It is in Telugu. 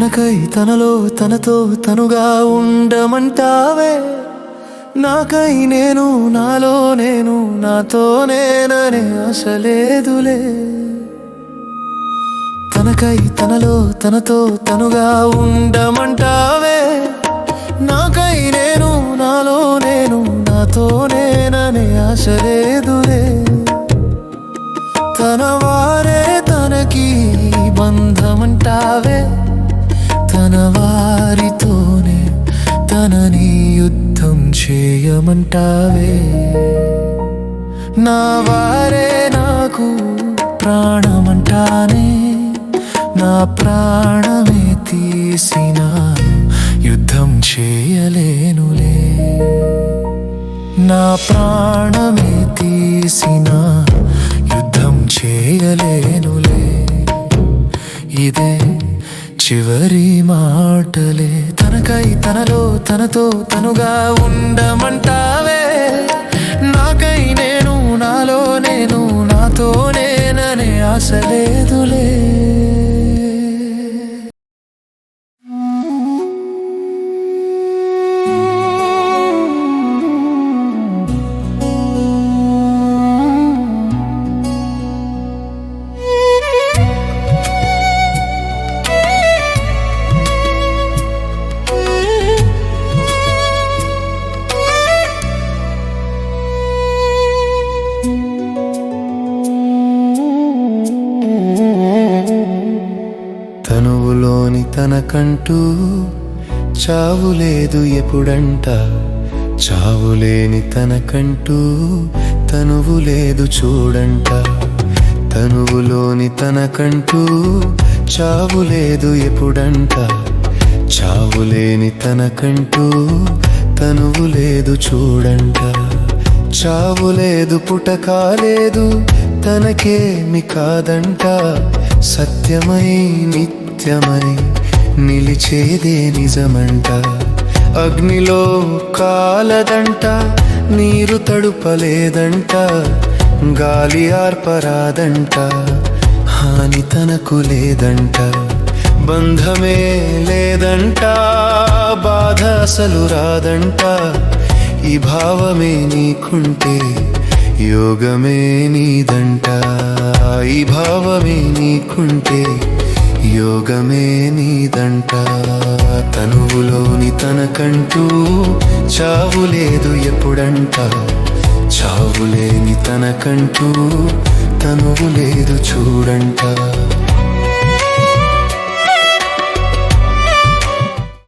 తనకై తనలో తనతో తనుగా ఉండమంటావే? నాకై నేను నాలో నేను నాతో నేననే అసలేదులే తనకై తనలో తనతో తనుగా ఉండమంటావే? నాకై నేను నాలో నేను నాతో నేననే ఆశలేదులే తన వారే తనకి తనని యుద్ధం చేయమంటావే. నా వారే నాకు ప్రాణమంటానే. నా ప్రాణమే తీసిన యుద్ధం చేయలేనులే. నా ప్రాణమే తీసిన యుద్ధం చేయలే చివరి మాటలే తనకై తనలో తనతో తనుగా ఉండమంటా తనువులోని తనకంటూ చావు లేదు ఎప్పుడంట. చావులేని తనకంటూ తనువు లేదు చూడంట. తనువులోని తనకంటూ చావు లేదు ఎప్పుడంట. చావులేని తనకంటూ తనువు లేదు చూడంట. చావు లేదు పుటక లేదు తనకేమి కాదంట. సత్యమై నిత్యమై నిలిచేదే నిజమంట. అగ్నిలో కాలదంట నీరు తడుపలేదంట గాలి ఆర్పరాదంట హాని తనకు లేదంట బంధమే లేదంట బాధ అసలు రాదంట. ఈ భావమే నీకుంటే యోగమే నీదంట ఈ భావమే నీకుంటే యోగమే నీదంట. తనువులోని తనకంటూ చావు లేదు ఎప్పుడంట. చావులేని తనకంటూ తనువు లేదు చూడంట.